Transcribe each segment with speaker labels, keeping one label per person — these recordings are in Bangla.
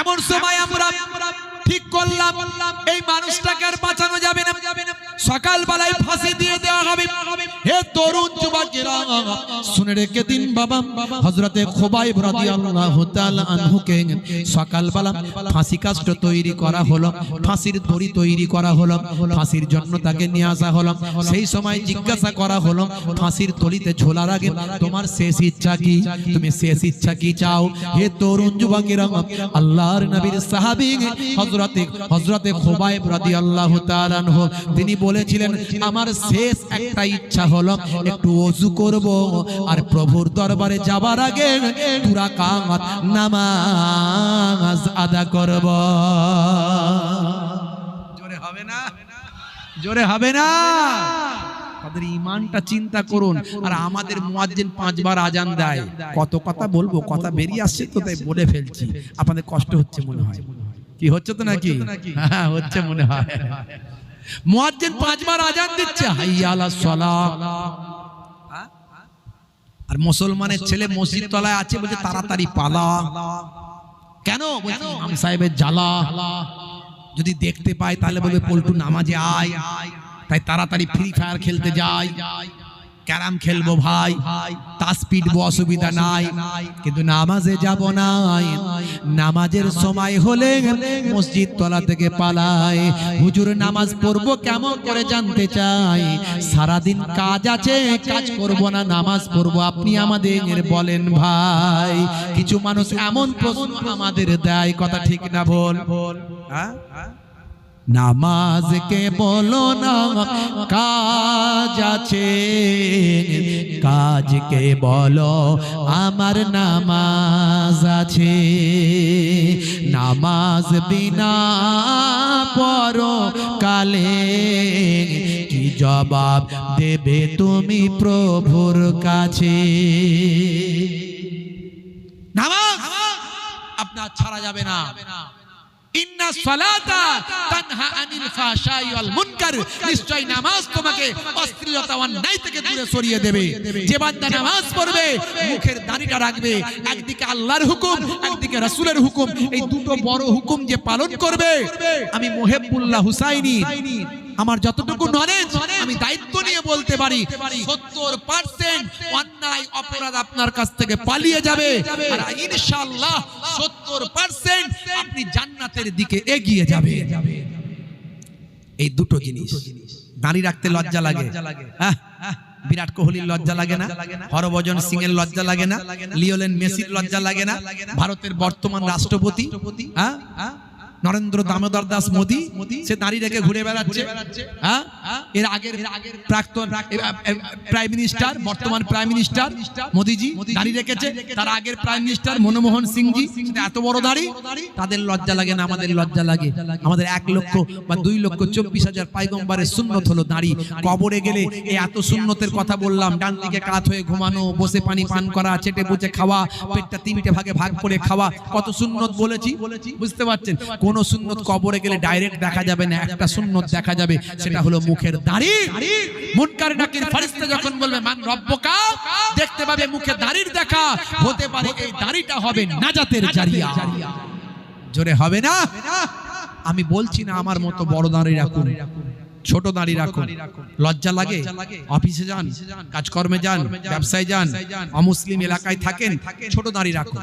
Speaker 1: এমন সময় আমরা ঠিক করলাম এই মানুষটাকে আর বাঁচানো যাবে না। সকালবেলায় ফাঁসি দিয়ে তরুণ যুবকেরা শুনে রেখে দিন বাবা। রাদিয়াল্লাহু তাআলা আনহুকে সকালবেলা ফাঁসি কাষ্ট তৈরি করা হলো, ফাঁসির দড়ি তৈরি করা হলো, ফাঁসির জন্য তাকে নিয়ে আসা হলো। সেই সময় জিজ্ঞাসা করা হলো, ফাঁসির তলিতে ঝোলার আগে তোমার শেষ ইচ্ছা কি? তুমি শেষ ইচ্ছা কি চাও? হে তরুণ যুবকেরা, আল্লাহর নবীর সাহাবী হযরতে হযরতে রাদিয়াল্লাহু তাআলা আনহু, তিনি বলেছিলেন, আমার শেষ একটা ইচ্ছা হলো একটু ওযু করব। আর প্রভুর দরবারে যাবার আগে দুরা কামাত নামাজ আদা করব। জোরে হবে না? জোরে হবে না? তাদের ইমানটা চিন্তা করুন। আর আমাদের মুয়াজ্জিন পাঁচবার আজান দেয়। কত কথা বলব কথা বেরিয়ে আসছে তো তাই বলে ফেলছি। আপনাদের কষ্ট হচ্ছে মনে হয়। কি হচ্ছে তো নাকি? হ্যাঁ হচ্ছে মনে হয়। মুয়াজ্জিন পাঁচবার আজান দিচ্ছে, হাইয়া আলাস সালাহ আর মুসলমানের ছেলে মসজিদ তলায় আছে বলছে, তাড়াতাড়ি পালা। কেন? বলছে, ইমাম সাহেবের জ্বালা। যদি দেখতে পায়, তাহলে বলবে, পল্টু নামাজে আয়। তাই তাড়াতাড়ি ফ্রি ফায়ার খেলতে যাই। ক্যারাম খেলব ভাই তাস পিটবো অসুবিধা নাই, কিন্তু নামাজে যাব নাই। নামাজের সময় হলে মসজিদ তলা থেকে পালাই। হুজুর নামাজ পড়ব কেমন করে জানতে চাই? সারাদিন কাজ আছে, কাজ করব না, নামাজ পড়ব। আপনি আমাদের বলেন ভাই, কিছু মানুষ এমন প্রশ্ন আমাদের দেয়, কথা ঠিক না বল হ্যাঁ? নামাজকে বলো না, কাজ আছে। কাজকে বলো, আমার নামাজ আছে। নামাজ বিনা পরো কালে কি জবাব দেবে তুমি প্রভুর কাছে? নামাজ আপনার ছাড়া যাবে না। সরিয়ে দেবে। যে নামাজ পড়বে, মুখের রাখবে, একদিকে আল্লাহর হুকুম, একদিকে রাসূলের হুকুম। এই দুটো বড় হুকুম যে পালন করবে, আমি মোহেবুল্লাহ হুসাইনি আমার যতটুকু নলেজ আমি দায়িত্ব নিয়ে বলতে পারি সত্তর পার্সেন্ট অন্যায় অপরাধ আপনার কাছ থেকে পালিয়ে যাবে। আর ইনশাআল্লাহ সত্তর পার্সেন্ট আপনি জান্নাতের দিকে এগিয়ে যাবে। এই দুটো জিনিস। দাঁড়িয়ে রাখতে লজ্জা লাগে। হ্যাঁ? বিরাট কোহলির লজ্জা লাগে না? হরভজন সিং এর লজ্জা লাগে না? লিওলেন মেসির লজ্জা লাগে না? ভারতের বর্তমান রাষ্ট্রপতি? হ্যাঁ? নরেন্দ্র দামোদর দাস মোদি সে দাঁড়িয়ে রেখে ঘুরে বেড়াচ্ছে। হ্যাঁ? এর আগের প্রাক্তন প্রাইম মিনিস্টার বর্তমান প্রাইম মিনিস্টার মোদিজি দাঁড়িয়ে রেখেছে। তার আগের প্রাইম মিনিস্টার মনমোহন সিংজি এত বড় দাড়ি? তাদের লজ্জা লাগে না আমাদের লজ্জা লাগে। আমাদের এক লক্ষ বা দুই লক্ষ চব্বিশ হাজার পাইগম্বারের সুন্নত হলো দাঁড়ি। কবরে গেলে এই এত সুন্নতের কথা বললাম ডান দিকে কাত হয়ে ঘুমানো বসে পানি পান করা চেটে বুঝে খাওয়া পেটটা তিনটে ভাগে ভাগ করে খাওয়া কত সুন্নত বলেছি বুঝতে পারছেন কোন সুন্নত কবরে গেলে ডাইরেক্ট দেখা যাবে না, একটা সুন্নত দেখা যাবে, সেটা হলো মুখের দাড়ি। মুনকার নাকির ফারিস্তা যখন বলবে, মান রব্বকা? দেখতে পাবে মুখে দাড়ির দেখা। হতে পারে এই দাড়িটা হবে নাজাতের জারিয়া। জোরে হবে না? আমি বলছি না আমার মতো বড় দাঁড়িয়ে রাখুন, ছোট দাঁড়িয়ে রাখুন। লজ্জা লাগে? অফিসে যান, কাজকর্মে যান, ব্যবসায় যান, অমুসলিম এলাকায় থাকেন, ছোট দাঁড়িয়ে রাখুন।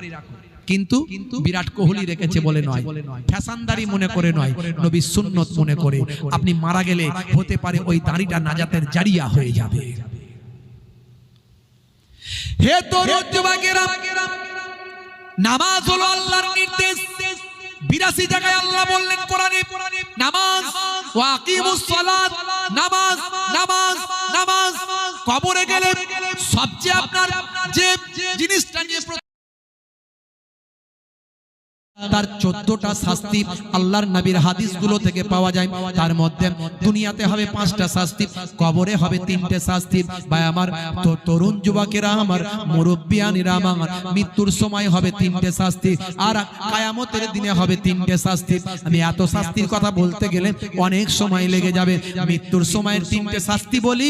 Speaker 1: কিন্তু বিরাট কোহলি রেখেছে বলে নয়। ফ্যাশনদারি মনে করে নয়। নবী সুন্নত মনে করে। আপনি মারা গেলে হতে পারে ওই দাড়িটা নাজাতের জারিয়া হয়ে যাবে। হে নামাজ হলো আল্লাহর নির্দেশ। বিরাশি জায়গায় আল্লাহ বললেন কোরআনে নামাজ ওয়াকিমুস সালাত নামাজ নামাজ নামাজ। কবরে গেলে সবচেয়ে আপনার যে জিনিসটা নিয়ে তার চোদ্দটা শাস্তি আল্লাহর নবীর হাদিসগুলো থেকে পাওয়া যায়। তার মধ্যে দুনিয়াতে হবে পাঁচটা শাস্তি, কবরে হবে তিনটে শাস্তি। ভাই আমার তরুণ যুবকেরা আমার, মুরব্বিয়ানিরা আমার, মৃত্যুর সময় হবে তিনটে শাস্তি আর কায়ামতের দিনে হবে তিনটে শাস্তি। আমি এত শাস্তির কথা বলতে গেলে অনেক সময় লেগে যাবে। মৃত্যুর সময়ের তিনটে শাস্তি বলি,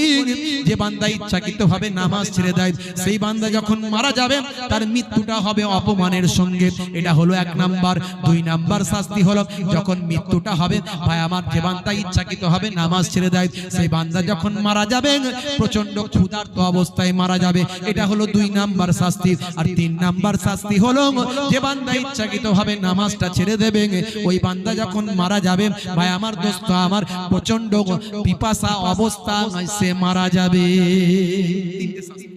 Speaker 1: যে বান্দা ইচ্ছাকৃত ভাবে নামাজ ছেড়ে দেয়, সেই বান্দা যখন মারা যাবে, তার মৃত্যুটা হবে অপমানের সঙ্গে। এটা হলো এক নাম্বার নাম্বার, দুই নাম্বার শাস্তি হলো যখন মৃত্যুটা হবে, ভাই আমার যে বান্দা ইচ্ছাকৃত হবে, নামাজ ছেড়ে দেয়, সেই বান্দা যখন মারা যাবে প্রচণ্ড ক্ষুধার্ত অবস্থায় মারা যাবে। এটা হলো দুই নাম্বার শাস্তি। আর তিন নাম্বার শাস্তি হলো যে বান্দা ইচ্ছাকৃত ভাবে নামাজটা ছেড়ে দেবে, ওই বান্দা যখন মারা যাবে, ভাই আমার দোস্ত, আমার প্রচণ্ড পিপাসা অবস্থা সে মারা যাবে। তিনটে শাস্তি।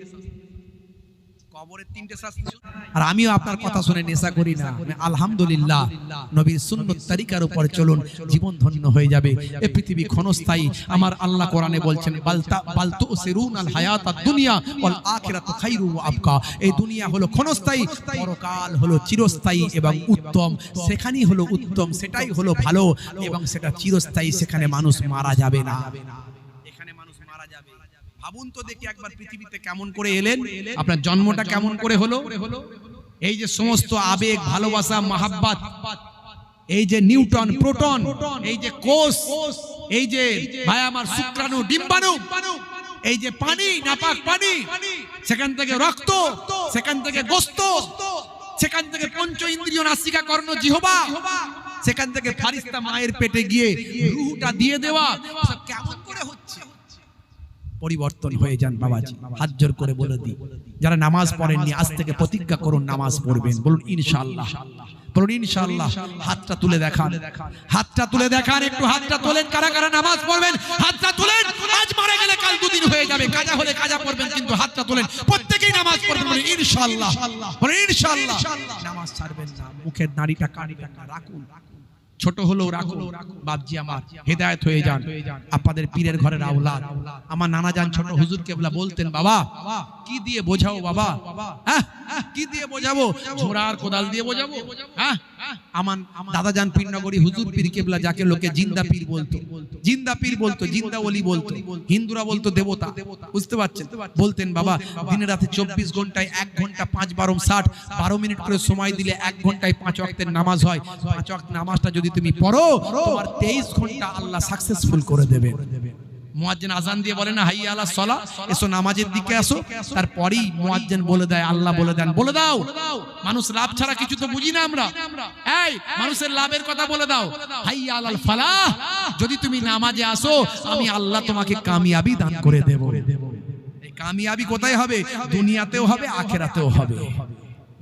Speaker 1: আর আমিও আপনার কথা শুনে নেশা করি না। আলহামদুলিল্লাহ, নবীর সুন্নত উপর চলুন, জীবন ধন্য হয়ে যাবে। এ পৃথিবী ক্ষণস্থায়ী। আমার আল্লাহ কোরআনে বলছেন চিরস্থায়ী এবং উত্তম। সেখানেই হলো উত্তম, সেটাই হলো ভালো এবং সেটা চিরস্থায়ী, সেখানে মানুষ মারা যাবে না এখানে মানুষ মারা যাবে ভাবুন তো দেখি একবার পৃথিবীতে কেমন করে এলেন আপনার জন্মটা কেমন করে হলো এই যে সমস্ত আবেগ ভালোবাসা মাহাব্বাত এই যে নিউটন প্রোটন এই যে কোষ এই যে ভাই আমার শুক্রাণু ডিম্বাণু এই যে পানি নাপাক পানি সেখান থেকে রক্ত সেখান থেকে গোস্ত সেখান থেকে পঞ্চ ইন্দ্রিয় নাসিকা কর্ণ জিহবা সেখান থেকে ফারিস্তা মায়ের পেটে গিয়ে রুহুটা দিয়ে দেওয়া কেমন করে হচ্ছে পরিবর্তন হয়ে যান বাবাজি। হাত জোর করে বলে দিই। যারা নামাজ পড়েননি আজ থেকে প্রতিজ্ঞা করুন নামাজ পড়বেন। বলুন ইনশাআল্লাহ। বলুন ইনশাআল্লাহ। হাতটা তুলে দেখান। হাতটা তুলে দেখান একটু হাতটা তোলেন। কারা কারা নামাজ পড়বেন? হাতটা তুলেন। আজ মারা গেলে কাল দুদিন হয়ে যাবে। কাজা হলে কাজা পড়বেন কিন্তু হাতটা তোলেন। প্রত্যেকেই নামাজ পড়বেন বলুন ইনশাআল্লাহ। বলুন ইনশাআল্লাহ। নামাজ ছাড়বেন না। মুখের নাড়িটা কাটবেন না রাখুন। ছোট হলেও রাখো। বাপজি আমার, হেদায়ত হয়ে যান। আপনাদের পীরের ঘরের আওলাদ। আমার নানা যান ছোট হুজুর কেবলা বলতেন, বাবা, কি দিয়ে বোঝাও বাবা? হ্যাঁ কি দিয়ে বোঝাবো? ঝোড়া আর কোদাল দিয়ে বোঝাবো? হ্যাঁ আমার দাদা যান পীরনগরী হুজুর পীর কেবলা যাকে লোকে জিন্দা পীর বলতো। জিন্দা পীর বলতো জিন্দা ওলি বলতো। হিন্দুরা বলতো দেবতা। বুঝতে পারছেন? বলতেন বাবা দিনে রাতে চব্বিশ ঘন্টায় এক ঘণ্টা পাঁচ বারো ষাট বারো মিনিট করে সময় দিলে এক ঘন্টায় পাঁচ অক্টের নামাজ হয়। পাঁচ অক্ট নামাজটা যদি তুমি পড়ো তোমার তেইশ ঘণ্টা আল্লাহ সাকসেসফুল করে দেবে। মুয়াজ্জিন আজান দিয়ে বলে না, হাইয়া আলা সলা, এসো নামাজের দিকে আসো। তারপরেই মোয়াজ্জেন বলে দেয়, আল্লাহ বলে দেন, বলে দাও। মানুষ লাভ ছাড়া কিছু তো বুঝি না আমরা। এই, মানুষের লাভের কথা বলে দাও। হাইয়া আলাল ফালাহ, যদি তুমি নামাজে আসো, আমি আল্লাহ তোমাকে কামিয়াবি দান করে দেব। এই কামিয়াবি কোথায় হবে? দুনিয়াতেও হবে, আখেরাতেও হবে।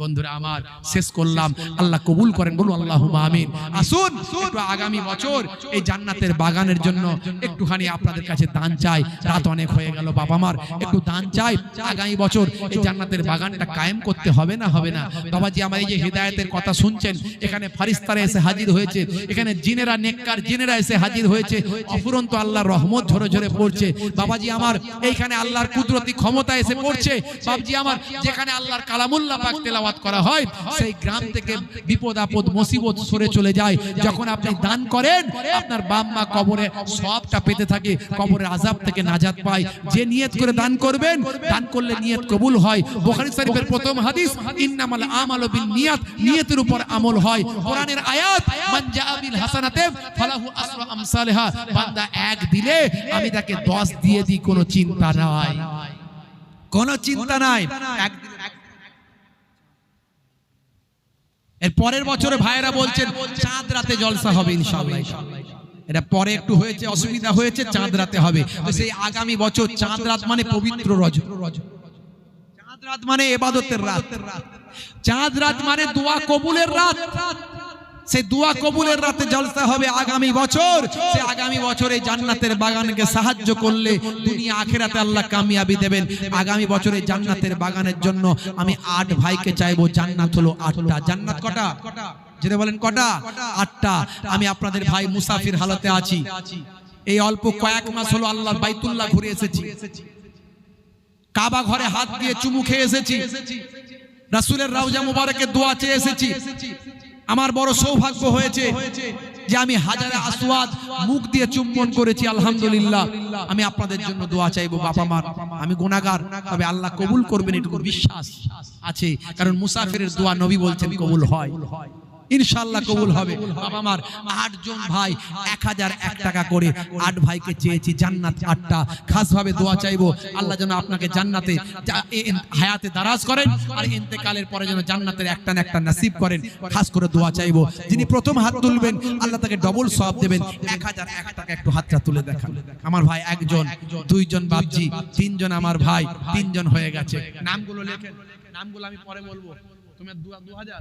Speaker 1: বন্ধুরা আমার, শেষ করলাম। আল্লাহ কবুল করেন, বলুন আল্লাহ আমিন। আসুন, একটু আগামী বছর এই জান্নাতের বাগানের জন্য একটুখানি আপনাদের কাছে দান চাই। রাত অনেক হয়ে গেল, বাবা মার একটু দান চাই। আগামী বছর এই জান্নাতের বাগানটা কায়েম করতে হবে না হবে না? বাবাজি আমার এই যে হেদায়েতের কথা শুনছেন, এখানে ফারিস্তারা এসে হাজির হয়েছে। এখানে জিনেরা নেককার, জিনেরা এসে হাজির হয়েছে। অফুরন্ত আল্লাহর রহমত ঝরে ঝরে পড়ছে। বাবাজি আমার, এইখানে আল্লাহর কুদরতি ক্ষমতা এসে পড়ছে। বাবজি আমার, যেখানে আল্লাহর কালামুল্লাহ পাক তেলাওয়াত করা হয়, সেই গ্রাম থেকে বিপদ, আপদ, মুসিবত সরে চলে যায়। যখন আপনি দান করেন, আপনার বাপ মা কবরে সবটা পেতে থাকে, কবরের আজাব থেকে নাজাত পায়। যে নিয়ত করে দান করবেন, দান করলে নিয়ত কবুল হয়। বুখারী শরীফের প্রথম হাদিস, ইন্নামাল আমালু বিন নিয়াত নিয়তের উপর আমল হয়। কোরআনের আয়াত, মান জাআ বিল হাসানাতে, ফালাহু আসরু আমসালিহা। বান্দা এক দিলে, আমি তাকে 10 দিয়ে দিই, কোনো চিন্তা নাই। কোনো চিন্তা নাই। এক দিলে এর পরের বছরে ভাইয়েরা বলছেন, চাঁদ রাতে জলসা হবে ইনশাআল্লাহ। এটা পরে একটু হয়েছে, অসুবিধা হয়েছে, চাঁদ রাতে হবে। তো সেই আগামী বছর চাঁদ রাত মানে পবিত্র রজ। চাঁদ রাত মানে এবাদতের রাত। চাঁদ রাত মানে দোয়া কবুলের রাত। সেই দোয়া কবুলের রাতে জলসা হবে আগামী বছর। সে আগামী বছরে জান্নাতের বাগানকে সাহায্য করলে দুনিয়া আখেরাতে আল্লাহ কামিয়াবি দেবেন। আগামী বছরে জান্নাতের বাগানের জন্য আমি আট ভাইকে চাইব জান্নাত হলো আটটা। জান্নাত কটা? যেটা বলেন কটা? আটটা। আমি আপনাদের ভাই মুসাফির হালতে আছি। এই অল্প কয়েক মাস হলো আল্লাহর বাইতুল্লাহ ঘুরে এসেছি। কাবা ঘরে হাত দিয়ে চুমু খেয়ে এসেছি। রাসূলের রাউজা মুবারকে দোয়া চেয়ে এসেছি। আমার বড় সৌভাগ্য হয়েছে যে আমি হাজারে আসওয়াদ মুখ দিয়ে চুম্বন করেছি, আলহামদুলিল্লাহ। আমি আপনাদের জন্য দোয়া চাইব বাবা মার আমি গুণাগার তবে আল্লাহ কবুল করবেন, এটুকু বিশ্বাস আছে। কারণ মুসাফিরের দোয়া নবী বলছেন কবুল হয়। ইনশাল্লাহ কবুল হবে। বাবা আমার আটজন ভাই এক হাজার এক টাকা করে আট ভাইকে চেয়েছি জান্নাত আটটা। খাসভাবে দোয়া চাইব আল্লাহ যেন আপনাকে জান্নাতে হায়াতে দারাজ করেন আর ইন্তেকালের পরে যেন জান্নাতের একটা না একটা নাসিব করেন। খাস করে দোয়া চাইব। যিনি প্রথম হাত তুলবেন আল্লাহ তাকে ডবল সব দেবেন। এক হাজার এক টাকা একটু হাতটা তুলে দেখান। আমার ভাই একজন দুইজন বাপজি তিনজন আমার ভাই তিনজন হয়ে গেছে। নামগুলো লেখেন। নামগুলো আমি পরে বলব। তুমি দু হাজার?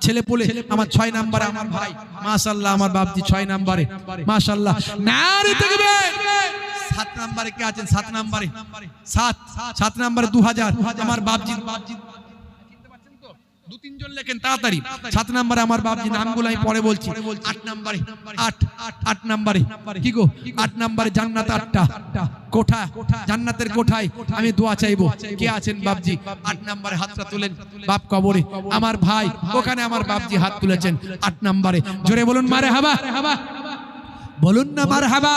Speaker 1: ছেলে পুলে আমার ছয় নাম্বারে আমার ভাই। মাশাল্লাহ আমার বাপজি ছয় নাম্বারে। মাশাল্লাহ নারে থাকবে সাত নাম্বারে কে আছেন? সাত নাম্বারে। সাত। সাত। নাম্বারে দু হাজার আমার বাপজি বাপজি দু তিনজন লেখেন তাড়াতাড়ি। সাত নাম্বারে আমার বাপজি নামগুলো আমি পরে বলছি। আট নাম্বারে। আট আট নাম্বারে। কি গো? আট নাম্বারে জান্নাত আটটা। কোঠা জান্নাতের কোঠায়। আমি দোয়া চাইব। কে আছেন বাপজি? আট নাম্বারে হাতটা তুলেন। বাপ কবরে। আমার ভাই ওখানে আমার বাপজি হাত তুলেছেন। আট নাম্বারে। জোরে বলুন মারে হাবা বলুন না মার হাবা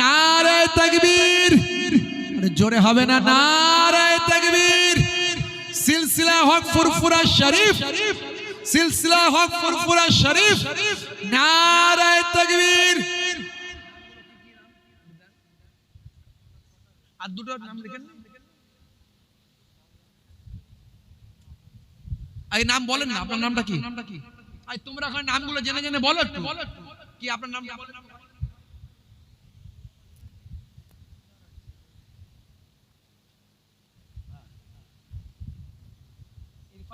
Speaker 1: নারে তাকবীর। জোরে হবে না নারে তাকবীর। সিলসিলা হক ফুরফুরা শরীফ। সিলসিলা হক ফুরফুরা শরীফ। নারে তাকবীর। আর দুটো নাম লিখেন এই নাম বলেন না, আপনার নামটা কি? তোমরা নামগুলো জেনে জেনে বলো একটু। কি আপনার নামটা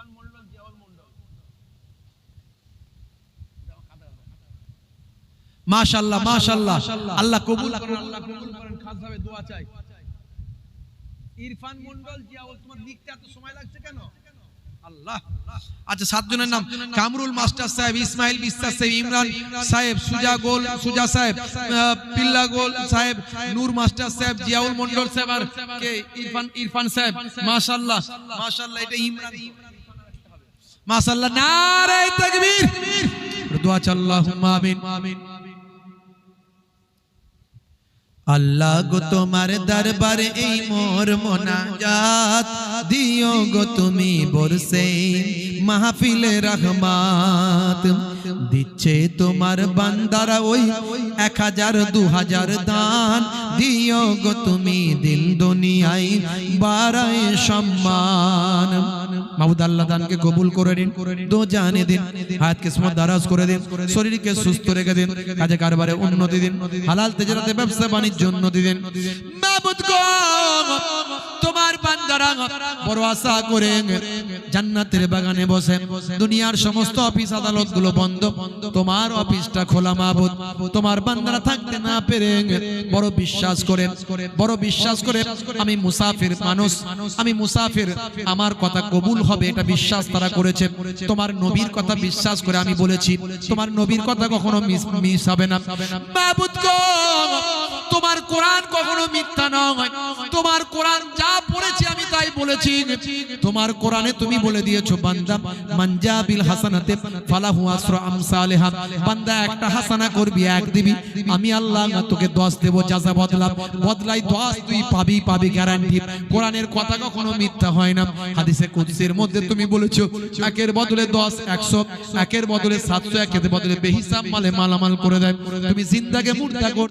Speaker 1: বলেন মন্ডল জিয়াউল মন্ডল মাশাআল্লাহ মাশাআল্লাহ আল্লাহ কবুল করেন। আল্লাহ কবুল করেন দোয়া চাই। ইরফান মন্ডল জিয়াউল তোমার লিখতে এত সময় লাগছে কেন? আল্লাহ। আচ্ছা সাতজনের নাম। কামরুল মাস্টার সাহেব ইসমাইল বিশ্বাস সাহেব ইমরান সাহেব সুজা গোল সুজা সাহেব পিল্লা গোল সাহেব নূর মাস্টার সাহেব জিয়াউল মন্ডল সাহেব আর কে? ইরফান ইরফান সাহেব। মাশাআল্লাহ মাশাআল্লাহ। এটা ইমরান। নারে তাকবীর। দোয়া আমিন।
Speaker 2: আল্লাহ গো তোমার দরবারে এই মোর মোনাজাত দিও গো তুমি বরসে মাহফিলে রহমাত। দিচ্ছে তোমার বান্দারা ওই এক হাজার, দু হাজার দান দিও গো তুমি দিল দুনিয়ায় বাড়ায় সম্মান। মাহমুদ আল্লাহ দানকে কবুল করে দিন দো জানে দিন হায়াত কিসমত দারাজ করে দিন শরীরকে সুস্থ রেখে দিন কাজে কারবারে উন্নতি দিন হালাল তেজারাতে ব্যবসা বাণিজ্য উন্নতি দিন। মাহমুদ গো তোমার বান্দারা বড় আশা করে জান্নাতের বাগানে বসে দুনিয়ার সমস্ত অফিস আদালতগুলো বন্ধ তোমার অফিসটা খোলা মাহবুদ তোমার বান্দারা থাকতে না পেরে বড় বিশ্বাস করে বড় বিশ্বাস করে আমি মুসাফির মানুষ আমি মুসাফির আমার কথা কবুল হবে এটা বিশ্বাস তারা করেছে। তোমার নবীর কথা বিশ্বাস করে আমি বলেছি। তোমার নবীর কথা কখনো মিস হবে না। তোমার কোরআন কখনো মিথ্যা নয়। তোমার কোরআন যা পড়েছি আমি তাই বলেছি। তোমার কোরআনে তুমি বলে দিয়েছ, বান্দা মানজা বিল হাসানাতে ফালাহু আসরা আমসালিহা। বান্দা, একটা হাসানা করবি, এক দিবি। আমি আল্লাহ তোকে 10 দেব যাজা বদলা বদলাই 10 তুই পাবি পাবি গ্যারান্টি কোরআনের কথা কখনো মিথ্যা হয় না। হাদিসে কুদসির মধ্যে তুমি বলেছ, একের বদলে 10 100 একের বদলে 700 একের বদলে বেহিসাব মালে মালামাল করে দেয়। তুমি জিন্দাকে মুর্দা